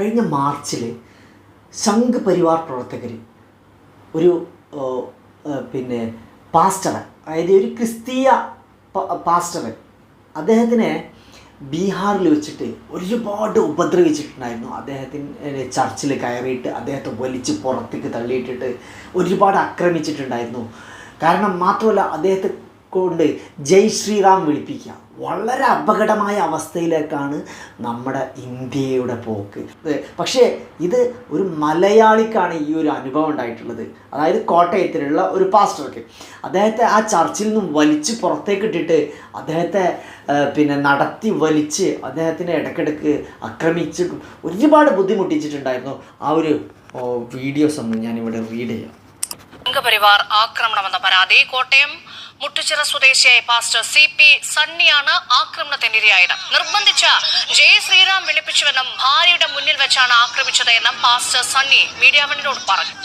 കഴിഞ്ഞ മാർച്ചിൽ സംഘ് പരിവാർ പ്രവർത്തകർ ഒരു പിന്നെ പാസ്റ്റർ അതായത് ഒരു ക്രിസ്തീയ പ- പാസ്റ്റർ അദ്ദേഹത്തിനെ ബീഹാറിൽ വെച്ചിട്ട് ഒരുപാട് ഉപദ്രവിച്ചിട്ടുണ്ടായിരുന്നു. അദ്ദേഹത്തിന് ചർച്ചിൽ കയറിയിട്ട് അദ്ദേഹത്തെ വലിച്ച് പുറത്തേക്ക് തള്ളിയിട്ടിട്ട് ഒരുപാട് ആക്രമിച്ചിട്ടുണ്ടായിരുന്നു. കാരണം മാത്രമല്ല അദ്ദേഹത്തെ കൊണ്ട് ജയ് ശ്രീറാം വിളിപ്പിക്കുക വളരെ അപകടമായ അവസ്ഥയിലേക്കാണ് നമ്മുടെ ഇന്ത്യയുടെ പോക്ക്. പക്ഷേ ഇത് ഒരു മലയാളിക്കാണ് ഈ ഒരു അനുഭവം ഉണ്ടായിട്ടുള്ളത്. അതായത് കോട്ടയത്തിലുള്ള ഒരു പാസ്റ്റർക്ക് അദ്ദേഹത്തെ ആ ചർച്ചിൽ നിന്നും വലിച്ച് പുറത്തേക്ക് ഇട്ടിട്ട് അദ്ദേഹത്തെ പിന്നെ നടത്തി വലിച്ച് അദ്ദേഹത്തിനെ ഇടയ്ക്കിടയ്ക്ക് ആക്രമിച്ച് ഒരുപാട് ബുദ്ധിമുട്ടിച്ചിട്ടുണ്ടായിരുന്നു. ആ ഒരു വീഡിയോസ് ഒന്നും ഞാനിവിടെ റീഡ് ചെയ്യാം. സംഘപരിവാർ ആക്രമണമെന്ന പരാതി കോട്ടയം മുട്ടുച്ചിറ സ്വദേശിയായ പാസ്റ്റർ സി പി സണ്ണിയാണ് ആക്രമണത്തിനിരയായത്. നിർബന്ധിച്ച ജയ ശ്രീറാം വിളിപ്പിച്ചുവെന്നും ഭാര്യയുടെ മുന്നിൽ വെച്ചാണ് ആക്രമിച്ചത് എന്നും പാസ്റ്റർ സണ്ണി മീഡിയ വണ്ണിനോട് പറഞ്ഞു.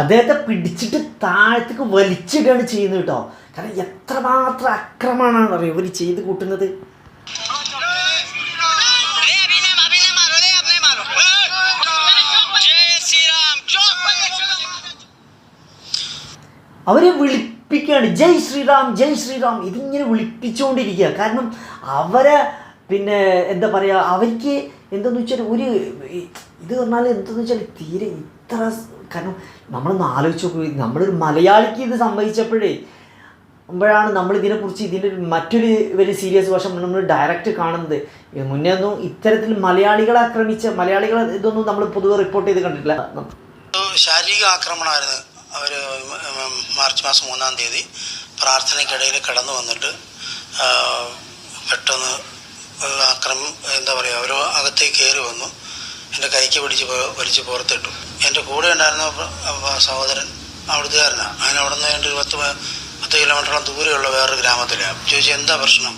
അദ്ദേഹത്തെ പിടിച്ചിട്ട് താഴത്തേക്ക് വലിച്ചിടുകയാണ് ചെയ്യുന്നത് കേട്ടോ. കാരണം എത്രമാത്രം അക്രമമാണെന്ന് പറയും ഇവർ ചെയ്ത് കൂട്ടുന്നത്? അവരെ വിളിപ്പിക്കുകയാണ് ജയ് ശ്രീറാം ജയ് ശ്രീറാം ഇതിങ്ങനെ വിളിപ്പിച്ചുകൊണ്ടിരിക്കുക. കാരണം അവരെ പിന്നെ എന്താ പറയുക അവർക്ക് എന്തെന്ന് വെച്ചാൽ ഒരു ഇത് പറഞ്ഞാൽ എന്തെന്ന് വെച്ചാൽ തീരെ ഇത്ര കാരണം നമ്മളൊന്ന് ആലോചിച്ച് നോക്കൂ നമ്മളൊരു മലയാളിക്ക് ഇത് സംഭവിച്ചപ്പോഴേ മ്പോഴാണ് നമ്മൾ ഇതിനെക്കുറിച്ച് ഇതിന്റെ മറ്റൊരു വലിയ സീരിയസ് വശം നമ്മൾ ഡയറക്റ്റ് കാണുന്നത്. മുന്നേ ഒന്നും ഇത്തരത്തിൽ മലയാളികളെ ആക്രമിച്ച മലയാളികളെ ഇതൊന്നും നമ്മൾ പൊതുവെ റിപ്പോർട്ട് ചെയ്ത് കണ്ടിട്ടില്ല. ശാരീരിക ആക്രമണമായിരുന്നു. അവർ മാർച്ച് മാസം മൂന്നാം തീയതി പ്രാർത്ഥനയ്ക്കിടയിൽ കടന്നു വന്നിട്ട് പെട്ടെന്ന് അക്രമം എന്താ പറയുക അവർ അകത്തേക്ക് കയറി വന്നു. എന്റെ കൈക്ക് പിടിച്ച് വലിച്ചു പുറത്തിട്ടു. എന്റെ കൂടെ ഉണ്ടായിരുന്ന സഹോദരൻ അവിടുത്തുകാരനാണ് അങ്ങനെ അവിടെ നിന്ന് എന്റെ പത്ത് പത്ത് കിലോമീറ്ററോളം ദൂരെയുള്ള വേറൊരു ഗ്രാമത്തിലാണ് ചോദിച്ചു എന്താ പ്രശ്നം?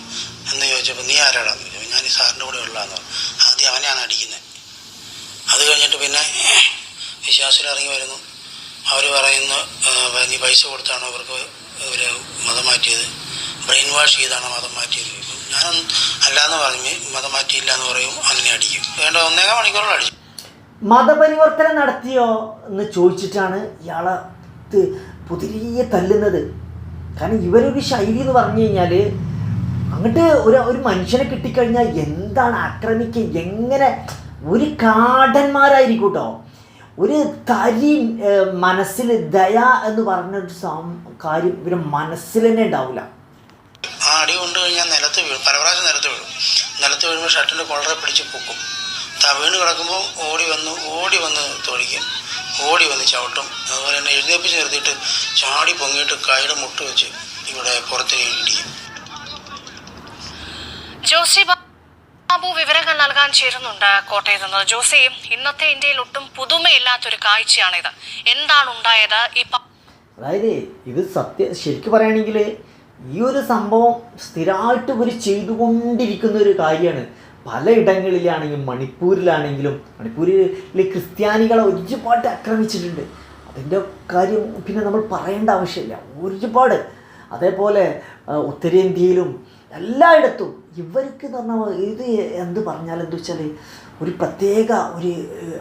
എന്ന് ചോദിച്ചപ്പോൾ നീ ആരാടാന്ന്? ചോദിച്ചു ഞാൻ ഈ സാറിന്റെ കൂടെ ഉള്ളതെന്ന് പറഞ്ഞു. ആദ്യം അവനെയാണ് അടിക്കുന്നത് അത് കഴിഞ്ഞിട്ട് പിന്നെ വിശ്വാസികൾ ഇറങ്ങി വരുന്നു. അവർ പറയുന്ന നീ പൈസ കൊടുത്താണോ അവർക്ക് ഒരു മതം മാറ്റിയത്? ബ്രെയിൻ വാഷ് ചെയ്താണ് മതം മാറ്റിയത്? ഞാൻ അല്ലാന്ന് പറഞ്ഞ് മതം മാറ്റിയില്ല എന്ന് പറയും അങ്ങനെ അടിക്കും. വേണ്ട ഒന്നേകാൽ മണിക്കൂറോളം അടിച്ചു. മതപരിവർത്തനം നടത്തിയോ എന്ന് ചോദിച്ചിട്ടാണ് ഇയാളെ പുതിരിയെ തല്ലുന്നത്. കാരണം ഇവരൊരു ശൈലി എന്ന് പറഞ്ഞു കഴിഞ്ഞാൽ അങ്ങോട്ട് ഒരു ഒരു മനുഷ്യനെ കിട്ടിക്കഴിഞ്ഞാൽ എന്താണ് ആക്രമിക്കുക എങ്ങനെ? ഒരു കാടന്മാരായിരിക്കും കേട്ടോ ഒരു കരി മനസ്സിൽ ദയ എന്ന് പറഞ്ഞ ഒരു കാര്യം ഇവരെ മനസ്സിൽ തന്നെ ഉണ്ടാവില്ല ആ അടി കൊണ്ട് കഴിഞ്ഞാൽ നിലത്ത് വീഴും. പല പ്രാവശ്യം നിലത്ത് വീഴും. നിലത്ത് വീഴുമ്പോൾ ഷർട്ടിന്റെ കൊളറെ പിടിച്ച് പൊക്കും. തവീണ് വീണ് കിടക്കുമ്പോൾ ഓടി വന്ന് ഓടി വന്ന് തൊഴിക്കും ഓടി വന്ന് ചവിട്ടും. അതുപോലെ തന്നെ എഴുന്നേപ്പിച്ച് നിർത്തിയിട്ട് ചാടി പൊങ്ങിയിട്ട് കൈയുടെ മുട്ട് വെച്ച് ഇവിടെ പുറത്തിന് ഇടിക്കും ജോസി ബാബു വിവരങ്ങൾ നൽകാൻ ചേരുന്നുണ്ട് കോട്ടയത്ത് നിന്ന്. ജോസി ഇന്നത്തെ ഇന്ത്യയിൽ ഒട്ടും പുതുമയില്ലാത്തൊരു കാഴ്ചയാണിത്. എന്താണ് ഉണ്ടായത്? ഈ അതായത് ഇത് സത്യ ശരിക്കും പറയുകയാണെങ്കിൽ ഈ ഒരു സംഭവം സ്ഥിരമായിട്ട് ഇവർ ചെയ്തുകൊണ്ടിരിക്കുന്ന ഒരു കാര്യമാണ്. പലയിടങ്ങളിലാണെങ്കിലും മണിപ്പൂരിലാണെങ്കിലും മണിപ്പൂരിൽ ക്രിസ്ത്യാനികളെ ഒരുപാട് ആക്രമിച്ചിട്ടുണ്ട്. അതിന്റെ കാര്യം പിന്നെ നമ്മൾ പറയേണ്ട ആവശ്യമില്ല. ഒരുപാട് അതേപോലെ ഉത്തരേന്ത്യയിലും എല്ലായിടത്തും ഇവർക്ക് എന്ന് പറഞ്ഞാൽ ഇത് എന്ത് പറഞ്ഞാൽ എന്താ വെച്ചാൽ ഒരു പ്രത്യേക ഒരു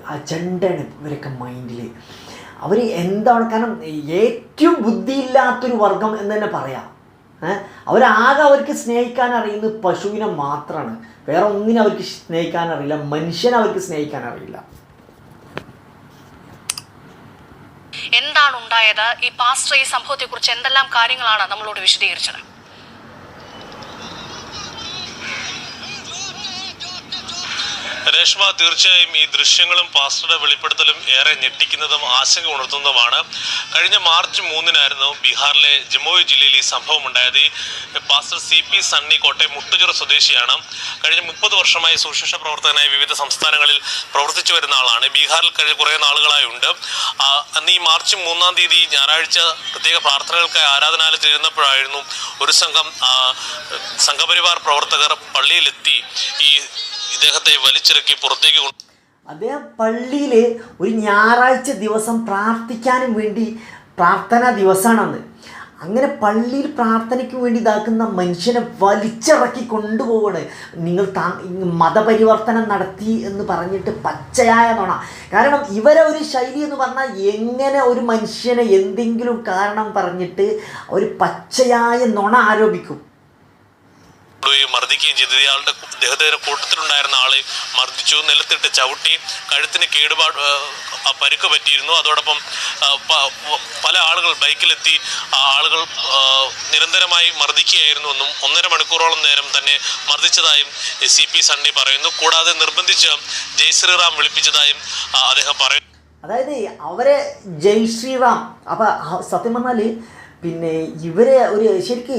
അജണ്ടയാണ് ഇവരൊക്കെ മൈൻഡിൽ അവർ എന്താണ് കാരണം ഏറ്റവും ബുദ്ധിയില്ലാത്തൊരു വർഗം എന്ന് തന്നെ പറയാം. അവരാകെ അവർക്ക് സ്നേഹിക്കാൻ അറിയുന്നത് പശുവിനെ മാത്രമാണ് വേറെ ഒന്നിനെ അവർക്ക് സ്നേഹിക്കാൻ അറിയില്ല മനുഷ്യനെ അവർക്ക് സ്നേഹിക്കാൻ അറിയില്ല എന്താണ് ഉണ്ടായത്. ഈ പാസ്റ്റർ ഈ സംഭവത്തെ കുറിച്ച് എന്തെല്ലാം കാര്യങ്ങളാണ് നമ്മളോട് വിശദീകരിച്ചത്? രേഷ്മ തീർച്ചയായും ഈ ദൃശ്യങ്ങളും പാസ്റ്ററുടെ വെളിപ്പെടുത്തലും ഏറെ ഞെട്ടിക്കുന്നതും ആശങ്ക ഉണർത്തുന്നതുമാണ്. കഴിഞ്ഞ മാർച്ച് മൂന്നിനായിരുന്നു ബീഹാറിലെ ജമുയ് ജില്ലയിൽ ഈ സംഭവം ഉണ്ടായത്. Pastor C P Sunny Kottayam Muttuchira സ്വദേശിയാണ്. കഴിഞ്ഞ മുപ്പത് വർഷമായി സുശേഷ പ്രവർത്തകനായി വിവിധ സംസ്ഥാനങ്ങളിൽ പ്രവർത്തിച്ചു വരുന്ന ആളാണ്. ബീഹാറിൽ കഴിഞ്ഞ കുറേ നാളുകളായി ഉണ്ട്. അന്ന് ഈ മാർച്ച് മൂന്നാം തീയതി ഞായറാഴ്ച പ്രത്യേക പ്രാർത്ഥനകൾക്കായി ആരാധനാലയത്തിൽ ഇരുന്നപ്പോഴായിരുന്നു ഒരു സംഘം സംഘപരിവാർ പ്രവർത്തകർ പള്ളിയിലെത്തി ഈ ഇദ്ദേഹത്തെ വലിച്ചിറക്കി പുറത്തേക്ക് കൊണ്ടു അദ്ദേഹം പള്ളിയിൽ ഒരു ഞായറാഴ്ച ദിവസം പ്രാർത്ഥിക്കാനും വേണ്ടി പ്രാർത്ഥനാ ദിവസമാണെന്ന്. അങ്ങനെ പള്ളിയിൽ പ്രാർത്ഥനയ്ക്ക് വേണ്ടി ഇതാക്കുന്ന മനുഷ്യനെ വലിച്ചിറക്കി കൊണ്ടുപോവാണ്. നിങ്ങൾ താ മതപരിവർത്തനം നടത്തി എന്ന് പറഞ്ഞിട്ട് പച്ചയായ നോണ. കാരണം ഇവരെ ഒരു ശൈലി എന്ന് പറഞ്ഞാൽ എങ്ങനെ ഒരു മനുഷ്യനെ എന്തെങ്കിലും കാരണം പറഞ്ഞിട്ട് ഒരു പച്ചയായ നുണ ആരോപിക്കും. കൊണ്ടുപോയി മർദ്ദിക്കുകയും ചെയ്തത് ഇയാളുടെ ഇദ്ദേഹത്തിന്റെ കൂട്ടത്തിലുണ്ടായിരുന്ന ആളെ മർദ്ദിച്ചു. നിലത്തിട്ട് ചവിട്ടി കഴുത്തിന് കേടുപാട് പരുക്ക് പറ്റിയിരുന്നു. അതോടൊപ്പം പല ആളുകൾ ബൈക്കിലെത്തി ആളുകൾ നിരന്തരമായി മർദ്ദിക്കുകയായിരുന്നു എന്നും ഒന്നര മണിക്കൂറോളം നേരം തന്നെ മർദ്ദിച്ചതായും സി പി സണ്ണി പറയുന്നു. കൂടാതെ നിർബന്ധിച്ച് ജയ് ശ്രീറാം വിളിപ്പിച്ചതായും അദ്ദേഹം പറയുന്നു. അതായത് അവരെ ജയ് ശ്രീറാം അപ്പം സത്യം പറഞ്ഞാൽ പിന്നെ ഇവരെ ഒരു ശരിക്ക്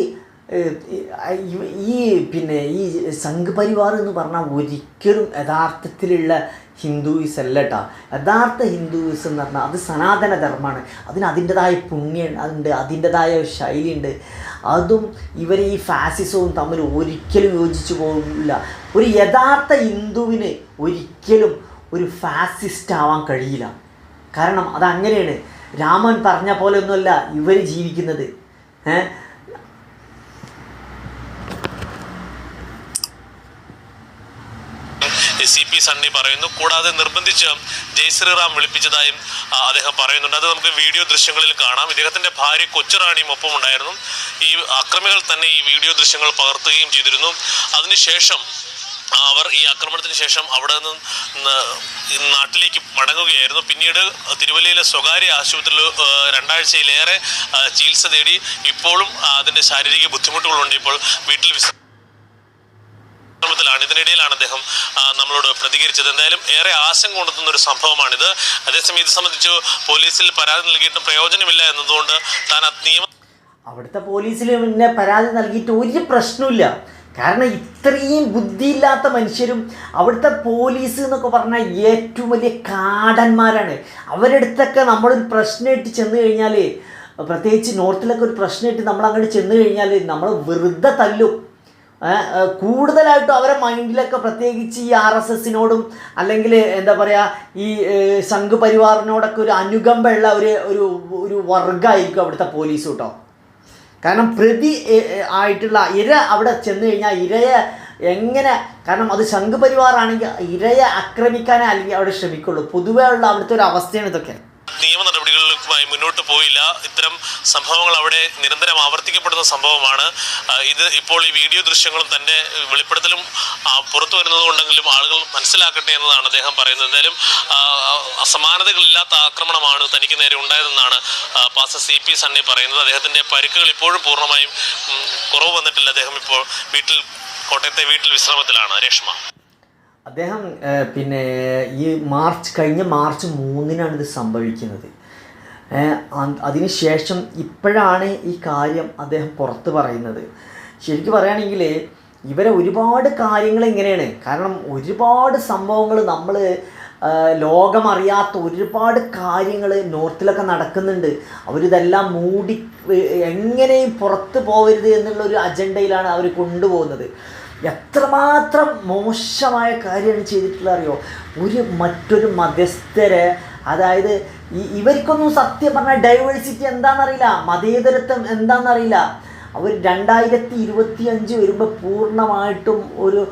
ഈ പിന്നെ ഈ സംഘ് പരിവാർ എന്ന് പറഞ്ഞാൽ ഒരിക്കലും യഥാർത്ഥത്തിലുള്ള ഹിന്ദുയിസം അല്ല കേട്ടോ യഥാർത്ഥ ഹിന്ദുയിസം എന്ന് പറഞ്ഞാൽ അത് സനാതന ധർമ്മമാണ് അതിന് അതിന്റെതായ പുണ്യം ഉണ്ട് അതിന്റെതായ ശൈലിയുണ്ട് അതും ഇവർ ഈ ഫാസിസവും തമ്മിൽ ഒരിക്കലും യോജിച്ചു പോകില്ല ഒരു യഥാർത്ഥ ഹിന്ദുവിന് ഒരിക്കലും ഒരു ഫാസിസ്റ്റ് ആവാൻ കഴിയില്ല. കാരണം അതങ്ങനെയാണ്. രാമൻ പറഞ്ഞ പോലെ ഒന്നുമല്ല ഇവർ ജീവിക്കുന്നത്. ഏ? സി പി സണ്ണി പറയുന്നു. കൂടാതെ നിർബന്ധിച്ച് ജയ് ശ്രീറാം വിളിപ്പിച്ചതായും അദ്ദേഹം പറയുന്നുണ്ട്. അത് നമുക്ക് വീഡിയോ ദൃശ്യങ്ങളിൽ കാണാം. ഇദ്ദേഹത്തിന്റെ ഭാര്യ കൊച്ചുറാണിയും ഒപ്പം ഉണ്ടായിരുന്നു ഈ അക്രമികൾ തന്നെ ഈ വീഡിയോ ദൃശ്യങ്ങൾ പകർത്തുകയും ചെയ്തിരുന്നു. അതിനുശേഷം അവർ ഈ ആക്രമണത്തിന് ശേഷം അവിടെ നിന്ന് നാട്ടിലേക്ക് മടങ്ങുകയായിരുന്നു. പിന്നീട് തിരുവല്ലയിലെ സ്വകാര്യ ആശുപത്രിയിൽ രണ്ടാഴ്ചയിലേറെ ചികിത്സ തേടി ഇപ്പോഴും അതിന്റെ ശാരീരിക ബുദ്ധിമുട്ടുകളുണ്ട്. ഇപ്പോൾ വീട്ടിൽ ാണ് ഇതിനിടയിലാണ് അദ്ദേഹം നമ്മളോട് പ്രതികരിച്ചത്. എന്തായാലും ഏറെ ആശങ്ക കൊണ്ടെത്തുന്ന ഒരു സംഭവമാണിത്. അതേസമയം ഇത് സംബന്ധിച്ച് പോലീസിൽ പരാതി നൽകിയിട്ടും പ്രയോജനമില്ല എന്നതുകൊണ്ട് താൻ നിയമ അവിടുത്തെ പോലീസിൽ പിന്നെ പരാതി നൽകിയിട്ട് ഒരു പ്രശ്നമില്ല കാരണം ഇത്രയും ബുദ്ധിയില്ലാത്ത മനുഷ്യരും അവിടുത്തെ പോലീസ് എന്നൊക്കെ പറഞ്ഞാൽ ഏറ്റവും വലിയ കാടന്മാരാണ്. അവരുടെ അടുത്തൊക്കെ നമ്മളൊരു പ്രശ്നമായിട്ട് ചെന്ന് കഴിഞ്ഞാൽ പ്രത്യേകിച്ച് നോർത്തിലൊക്കെ ഒരു പ്രശ്നമായിട്ട് നമ്മൾ അങ്ങോട്ട് ചെന്ന് കഴിഞ്ഞാൽ നമ്മൾ വെറുതെ തല്ലും. കൂടുതലായിട്ടും അവരെ മൈൻഡിലൊക്കെ പ്രത്യേകിച്ച് ഈ ആർ എസ് എസിനോടും അല്ലെങ്കിൽ എന്താ പറയുക ഈ സംഘപരിവാറിനോടൊക്കെ സംഘ് പരിവാറിനോടൊക്കെ ഒരു അനുകമ്പയുള്ള ഒരു ഒരു ഒരു വർഗമായിരിക്കും അവിടുത്തെ പോലീസ് കേട്ടോ. കാരണം പ്രതി ആയിട്ടുള്ള ഇര അവിടെ ചെന്ന് കഴിഞ്ഞാൽ ഇരയെ എങ്ങനെ കാരണം അത് പരിവാറാണെങ്കിൽ ഇരയെ ആക്രമിക്കാനേ അല്ലെങ്കിൽ അവിടെ ശ്രമിക്കുള്ളൂ. പൊതുവേ ഉള്ള അവിടുത്തെ ഒരു അവസ്ഥയാണ് ഇതൊക്കെ. നിയമ നടപടികളുമായി മുന്നോട്ട് പോയില്ല. ഇത്തരം സംഭവങ്ങൾ അവിടെ നിരന്തരം ആവർത്തിക്കപ്പെടുന്ന സംഭവമാണ്. ഇത് ഇപ്പോൾ ഈ വീഡിയോ ദൃശ്യങ്ങളും തന്റെ വെളിപ്പെടുത്തലും പുറത്തു വരുന്നതുകൊണ്ടെങ്കിലും ആളുകൾ മനസ്സിലാക്കട്ടെ എന്നതാണ് അദ്ദേഹം പറയുന്നത്. എന്തായാലും അസമാനതകളില്ലാത്ത ആക്രമണമാണ് തനിക്ക് നേരെ ഉണ്ടായതെന്നാണ് പാസ സി പി സണ്ണി പറയുന്നത്. അദ്ദേഹത്തിന്റെ പരിക്കുകൾ ഇപ്പോഴും പൂർണമായും കുറവ് വന്നിട്ടില്ല. അദ്ദേഹം ഇപ്പോൾ വീട്ടിൽ കോട്ടയത്തെ വീട്ടിൽ വിശ്രമത്തിലാണ്. രേഷ്മ. അദ്ദേഹം പിന്നെ ഈ മാർച്ച് കഴിഞ്ഞ മാർച്ച് മൂന്നിനാണ് ഇത് സംഭവിക്കുന്നത് അതിനുശേഷം ഇപ്പോഴാണ് ഈ കാര്യം അദ്ദേഹം പുറത്ത് പറയുന്നത്. ശരിക്കും പറയുകയാണെങ്കിൽ ഇവരെ ഒരുപാട് കാര്യങ്ങൾ ഇങ്ങനെയാണ്. കാരണം ഒരുപാട് സംഭവങ്ങൾ നമ്മൾ ലോകമറിയാത്ത ഒരുപാട് കാര്യങ്ങൾ നോർത്തിലൊക്കെ നടക്കുന്നുണ്ട്. അവരിതെല്ലാം മൂടി എങ്ങനെയും പുറത്ത് പോകരുത് എന്നുള്ളൊരു അജണ്ടയിലാണ് അവർ കൊണ്ടുപോകുന്നത്. എത്രമാത്രം മോശമായ കാര്യമാണ് ചെയ്തിട്ടുള്ള അറിയോ ഒരു മറ്റൊരു മധ്യസ്ഥരെ അതായത് ഇവർക്കൊന്നും സത്യം പറഞ്ഞാൽ ഡൈവേഴ്സിറ്റി എന്താണെന്നറിയില്ല മതേതരത്വം എന്താണെന്നറിയില്ല അവർ രണ്ടായിരത്തി ഇരുപത്തി അഞ്ച് വരുമ്പോൾ പൂർണമായിട്ടും ഒരു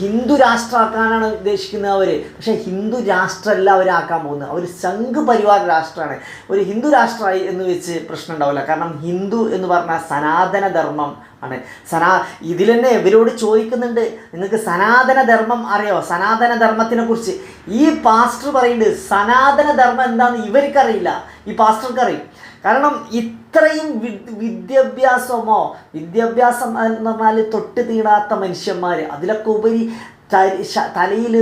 ഹിന്ദു രാഷ്ട്രമാക്കാനാണ് ഉദ്ദേശിക്കുന്നത് അവർ പക്ഷേ ഹിന്ദു രാഷ്ട്രമല്ല അവരാക്കാൻ പോകുന്നത്. അവർ സംഘ് പരിവാർ രാഷ്ട്രമാണ് ഒരു ഹിന്ദു രാഷ്ട്രമായി എന്ന് വെച്ച് പ്രശ്നം ഉണ്ടാവില്ല. കാരണം ഹിന്ദു എന്ന് പറഞ്ഞാൽ സനാതന ധർമ്മം ആണ്. സനാ ഇതിൽ തന്നെ ഇവരോട് ചോദിക്കുന്നുണ്ട് നിങ്ങൾക്ക് സനാതന ധർമ്മം അറിയോ? സനാതന ധർമ്മത്തിനെ കുറിച്ച് ഈ പാസ്റ്റർ പറയുന്നത് സനാതന ധർമ്മം എന്താണെന്ന് ഇവർക്കറിയില്ല. ഈ പാസ്റ്റർക്ക് അറിയും. കാരണം ഇത്രയും വിദ്യാഭ്യാസമോ വിദ്യാഭ്യാസം എന്ന് പറഞ്ഞാൽ തൊട്ട് തീടാത്ത മനുഷ്യന്മാർ അതിലൊക്കെ ഉപരി തലയിൽ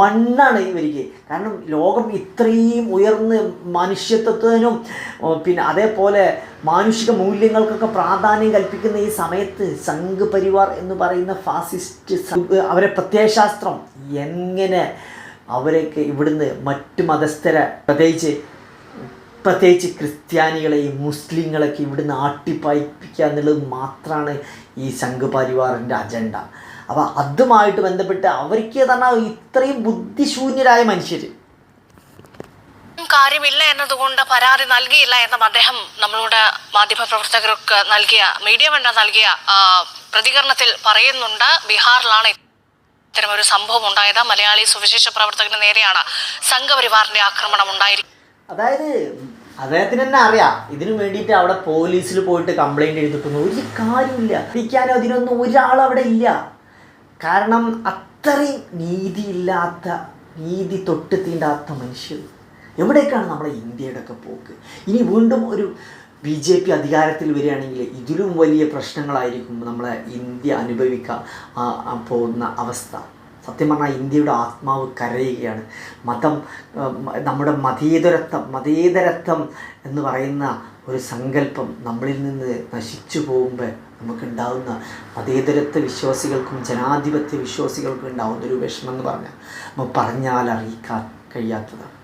മണ്ണാണ് ഇവർക്ക് കാരണം ലോകം ഇത്രയും ഉയർന്ന് മനുഷ്യത്വത്തിനും പിന്നെ അതേപോലെ മാനുഷിക മൂല്യങ്ങൾക്കൊക്കെ പ്രാധാന്യം കൽപ്പിക്കുന്ന ഈ സമയത്ത് സംഘ് പരിവാർ എന്ന് പറയുന്ന ഫാസിസ്റ്റ് അവരെ പ്രത്യയശാസ്ത്രം എങ്ങനെ അവരെയൊക്കെ ഇവിടുന്ന് മറ്റു മതസ്ഥരെ പ്രത്യേകിച്ച് പ്രത്യേകിച്ച് ക്രിസ്ത്യാനികളെയും മുസ്ലിങ്ങളൊക്കെ ഇവിടുന്ന് ആട്ടിപ്പായിപ്പിക്കുക എന്നുള്ളത് മാത്രമാണ് ഈ സംഘ് പരിവാറിന്റെ അജണ്ട. അപ്പോൾ അതുമായിട്ട് ബന്ധപ്പെട്ട് അവർക്ക് തന്നെ ഇത്രയും ബുദ്ധിശൂന്യരായ മനുഷ്യർ കാര്യമില്ല എന്നതുകൊണ്ട് പരാതി നൽകിയില്ല എന്നും അദ്ദേഹം നമ്മളോട് മാധ്യമപ്രവർത്തകർക്ക് നൽകിയ മീഡിയ വേണ്ട നൽകിയ പ്രതികരണത്തിൽ പറയുന്നുണ്ട്. ബീഹാറിലാണ് ഒരു സംഭവം ഉണ്ടായത്. മലയാളി സുവിശേഷ പ്രവർത്തകന് നേരെയാണ് സംഘപരിവാറിന്റെ ആക്രമണം ഉണ്ടായിരിക്കുന്നത് അതായത് അദ്ദേഹത്തിന് തന്നെ അറിയാം. ഇതിനു വേണ്ടിയിട്ട് അവിടെ പോലീസിൽ പോയിട്ട് കംപ്ലൈന്റ് എഴുതിട്ടൊന്നും ഒരു കാര്യമില്ല ഇരിക്കാനോ അതിനൊന്നും ഒരാൾ അവിടെ ഇല്ല. കാരണം അത്രയും നീതിയില്ലാത്ത നീതി തൊട്ട് തീണ്ടാത്ത മനുഷ്യർ. എവിടേക്കാണ് നമ്മളെ ഇന്ത്യയുടെ ഒക്കെ പോക്ക്? ഇനി വീണ്ടും ഒരു ബി ജെ പി അധികാരത്തിൽ വരികയാണെങ്കിൽ ഇതിലും വലിയ പ്രശ്നങ്ങളായിരിക്കും നമ്മളെ ഇന്ത്യ അനുഭവിക്കാൻ പോകുന്ന അവസ്ഥ. സത്യം പറഞ്ഞാൽ ഇന്ത്യയുടെ ആത്മാവ് കരയുകയാണ്. മതം നമ്മുടെ മതേതരത്വം മതേതരത്വം എന്ന് പറയുന്ന ഒരു സങ്കല്പം നമ്മളിൽ നിന്ന് നശിച്ചു പോകുമ്പോൾ നമുക്കുണ്ടാവുന്ന മതേതരത്വ വിശ്വാസികൾക്കും ജനാധിപത്യ വിശ്വാസികൾക്കും ഉണ്ടാവുന്ന ഒരു വിഷമം എന്ന് പറഞ്ഞാൽ നമ്മൾ പറഞ്ഞാൽ അറിയിക്കാൻ കഴിയാത്തതാണ്.